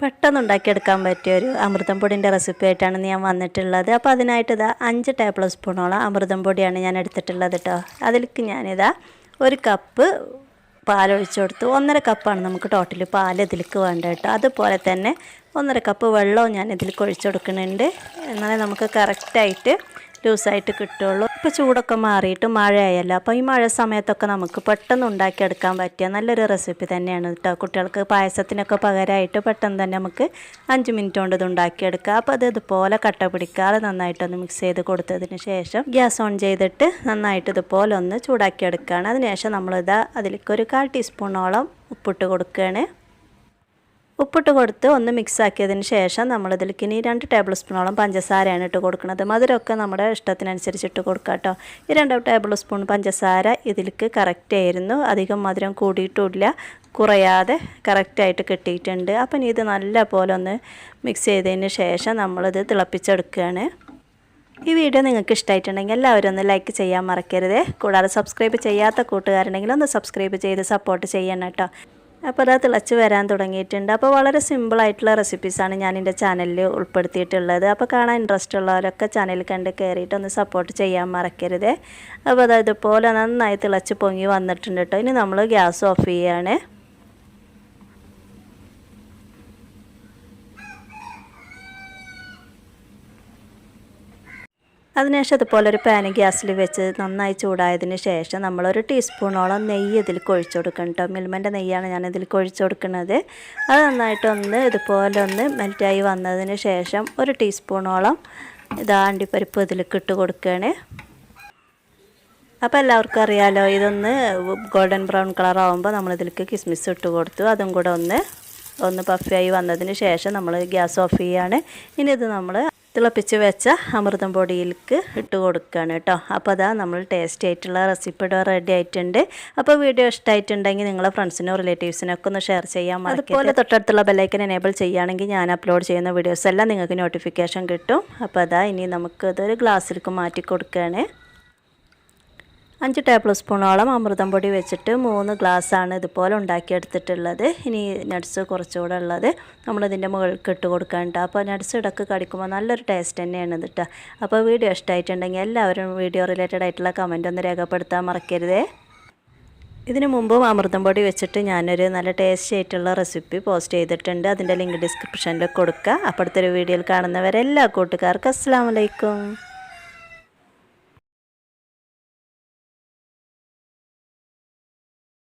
പെട്ടെന്ന് ഉണ്ടാക്കിയെടുക്കാൻ പറ്റിയ ഒരു അമൃതം പൊടിന്റെ റെസിപ്പി ആയിട്ടാണ് ഞാൻ വന്നിട്ടുള്ളത്. അപ്പോൾ അതിനായിട്ട് ഇതാ അഞ്ച് ടേബിൾ സ്പൂണോളം അമൃതം പൊടിയാണ് ഞാൻ എടുത്തിട്ടുള്ളത് കേട്ടോ അതിലേക്ക് ഞാനിതാ ഒരു കപ്പ് പാലൊഴിച്ച് കൊടുത്തു. ഒന്നര കപ്പാണ് നമുക്ക് ടോട്ടൽ പാൽ ഇതിലേക്ക് വേണ്ടത് കേട്ടോ അതുപോലെ തന്നെ ഒന്നര കപ്പ് വെള്ളവും ഞാൻ ഇതിലേക്ക് ഒഴിച്ചു കൊടുക്കുന്നുണ്ട്. എന്നാലേ നമുക്ക് കറക്റ്റായിട്ട് ലൂസായിട്ട് കിട്ടുള്ളൂ ഇപ്പോൾ ചൂടൊക്കെ മാറിയിട്ട് മഴയായല്ലോ. അപ്പോൾ ഈ മഴ സമയത്തൊക്കെ നമുക്ക് പെട്ടെന്ന് ഉണ്ടാക്കിയെടുക്കാൻ പറ്റിയ നല്ലൊരു റെസിപ്പി തന്നെയാണ് കേട്ടോ കുട്ടികൾക്ക് പായസത്തിനൊക്കെ പകരമായിട്ട് പെട്ടെന്ന് തന്നെ നമുക്ക് അഞ്ച് മിനിറ്റ് കൊണ്ട് ഇത് ഉണ്ടാക്കിയെടുക്കാം അപ്പോൾ അത് ഇതുപോലെ കട്ട പിടിക്കാതെ നന്നായിട്ടൊന്ന് മിക്സ് ചെയ്ത് കൊടുത്തതിന് ശേഷം ഗ്യാസ് ഓൺ ചെയ്തിട്ട് നന്നായിട്ട് ഇതുപോലെ ഒന്ന് ചൂടാക്കിയെടുക്കുകയാണ്. അതിനുശേഷം നമ്മളിതാ അതിലേക്ക് ഒരു കാൽ ടീസ്പൂണോളം ഉപ്പിട്ട് കൊടുക്കുകയാണ്. ഉപ്പിട്ട് കൊടുത്ത് ഒന്ന് മിക്സ് ആക്കിയതിന് ശേഷം നമ്മളിതിലേക്ക് ഇനി രണ്ട് ടേബിൾ സ്പൂണോളം പഞ്ചസാരയാണ് ഇട്ട് കൊടുക്കുന്നത്. മധുരമൊക്കെ നമ്മുടെ ഇഷ്ടത്തിനനുസരിച്ച് ഇട്ട് കൊടുക്കുക കേട്ടോ. ഈ രണ്ട് ടേബിൾ സ്പൂൺ പഞ്ചസാര ഇതിലേക്ക് കറക്റ്റ് ആയിരുന്നു. അധികം മധുരം കൂടിയിട്ടില്ല കുറയാതെ കറക്റ്റായിട്ട് കിട്ടിയിട്ടുണ്ട്. അപ്പം ഇനി ഇത് നല്ല പോലെ ഒന്ന് മിക്സ് ചെയ്തതിന് ശേഷം നമ്മളിത് തിളപ്പിച്ചെടുക്കുകയാണ്. ഈ വീഡിയോ നിങ്ങൾക്ക് ഇഷ്ടമായിട്ടുണ്ടെങ്കിൽ എല്ലാവരും ഒന്ന് ലൈക്ക് ചെയ്യാൻ മറക്കരുത്. കൂടാതെ സബ്സ്ക്രൈബ് ചെയ്യാത്ത കൂട്ടുകാരുണ്ടെങ്കിൽ ഒന്ന് സബ്സ്ക്രൈബ് ചെയ്ത് സപ്പോർട്ട് ചെയ്യണം കേട്ടോ. അപ്പോൾ അത് തിളച്ച് വരാൻ തുടങ്ങിയിട്ടുണ്ട്. അപ്പോൾ വളരെ സിമ്പിളായിട്ടുള്ള റെസിപ്പീസാണ് ഞാൻ എന്റെ ചാനലിൽ ഉൾപ്പെടുത്തിയിട്ടുള്ളത്. അപ്പോൾ കാണാൻ ഇൻട്രസ്റ്റ് ഉള്ളവരൊക്കെ ചാനൽ കണ്ട് കയറിയിട്ട് ഒന്ന് സപ്പോർട്ട് ചെയ്യാൻ മറക്കരുത്. അപ്പോൾ അത് ഇതുപോലെ നന്നായി തിളച്ച് പൊങ്ങി വന്നിട്ടുണ്ട് കേട്ടോ ഇനി നമ്മൾ ഗ്യാസ് ഓഫ് ചെയ്യാണ്. അതിനുശേഷം ഇതുപോലെ ഒരു പാന് ഗ്യാസിൽ വെച്ച് നന്നായി ചൂടായതിന് ശേഷം നമ്മളൊരു ടീസ്പൂണോളം നെയ്യ് ഇതിൽ കൊഴിച്ചു കൊടുക്കണം കേട്ടോ മിൽമന്റെ നെയ്യാണ് ഞാൻ ഇതിൽ കൊഴിച്ചു കൊടുക്കുന്നത്. അത് നന്നായിട്ടൊന്ന് ഇതുപോലെ ഒന്ന് മെൽറ്റായി വന്നതിന് ശേഷം ഒരു ടീസ്പൂണോളം ഇതാ അണ്ടിപ്പരിപ്പ് ഇതിലേക്ക് ഇട്ട് കൊടുക്കുകയാണ് അപ്പോൾ എല്ലാവർക്കും അറിയാലോ ഇതൊന്ന് ഗോൾഡൻ ബ്രൗൺ കളർ ആകുമ്പോൾ നമ്മളിതിലേക്ക് കിസ്മിസ് ഇട്ട് കൊടുത്തു. അതും കൂടെ ഒന്ന് ഒന്ന് പഫിയായി വന്നതിന് ശേഷം നമ്മൾ ഗ്യാസ് ഓഫ് ചെയ്യാണ്. ഇനി ഇത് നമ്മൾ തിളപ്പിച്ച് വെച്ച അമൃതം പൊടിയിലേക്ക് ഇട്ട് കൊടുക്കുകയാണ് കേട്ടോ. അപ്പോൾ അതാ നമ്മൾ ടേസ്റ്റ് ആയിട്ടുള്ള റെസിപ്പി റെഡി ആയിട്ടുണ്ട്. അപ്പോൾ വീഡിയോ ഇഷ്ടമായിട്ടുണ്ടെങ്കിൽ നിങ്ങളെ ഫ്രണ്ട്സിനോ റിലേറ്റീവ്സിനോ ഒക്കെ ഒന്ന് ഷെയർ ചെയ്യാൻ അതുപോലെ തൊട്ടടുത്തുള്ള ബെല്ലൈക്കൻ എനേബിൾ ചെയ്യുകയാണെങ്കിൽ ഞാൻ അപ്ലോഡ് ചെയ്യുന്ന വീഡിയോസ് എല്ലാം നിങ്ങൾക്ക് നോട്ടിഫിക്കേഷൻ കിട്ടും. അപ്പോൾ അതാ ഇനി നമുക്ക് ഇതൊരു ഗ്ലാസ്സിലേക്ക് മാറ്റി കൊടുക്കുകയാണ്. അഞ്ച് ടേബിൾ സ്പൂണോളം അമൃതം പൊടി വെച്ചിട്ട് മൂന്ന് ഗ്ലാസ്സാണ് ഇതുപോലെ ഉണ്ടാക്കിയെടുത്തിട്ടുള്ളത്. ഇനി നട്ട്സ് കുറച്ചുകൂടെ ഉള്ളത്. നമ്മളിതിന്റെ മുകളിൽ ഇട്ട് കൊടുക്കാനുണ്ട്. അപ്പോൾ നട്ട്സ് ഇടയ്ക്ക് കടിക്കുമ്പോൾ നല്ലൊരു ടേസ്റ്റ് തന്നെയാണ് ഇത് കേട്ടോ അപ്പോൾ വീഡിയോ ഇഷ്ടമായിട്ടുണ്ടെങ്കിൽ എല്ലാവരും വീഡിയോ റിലേറ്റഡ് ആയിട്ടുള്ള കമന്റ് ഒന്ന് രേഖപ്പെടുത്താൻ മറക്കരുതേ. ഇതിനു മുമ്പും അമൃതം പൊടി വെച്ചിട്ട് ഞാനൊരു നല്ല ടേസ്റ്റി ആയിട്ടുള്ള റെസിപ്പി പോസ്റ്റ് ചെയ്തിട്ടുണ്ട്. അതിന്റെ ലിങ്ക് ഡിസ്ക്രിപ്ഷനിൽ കൊടുക്കുക അപ്പോഴത്തെ ഒരു വീഡിയോയിൽ കാണുന്നവരെല്ലാ കൂട്ടുകാർക്കും അസ്സാം വലൈക്കും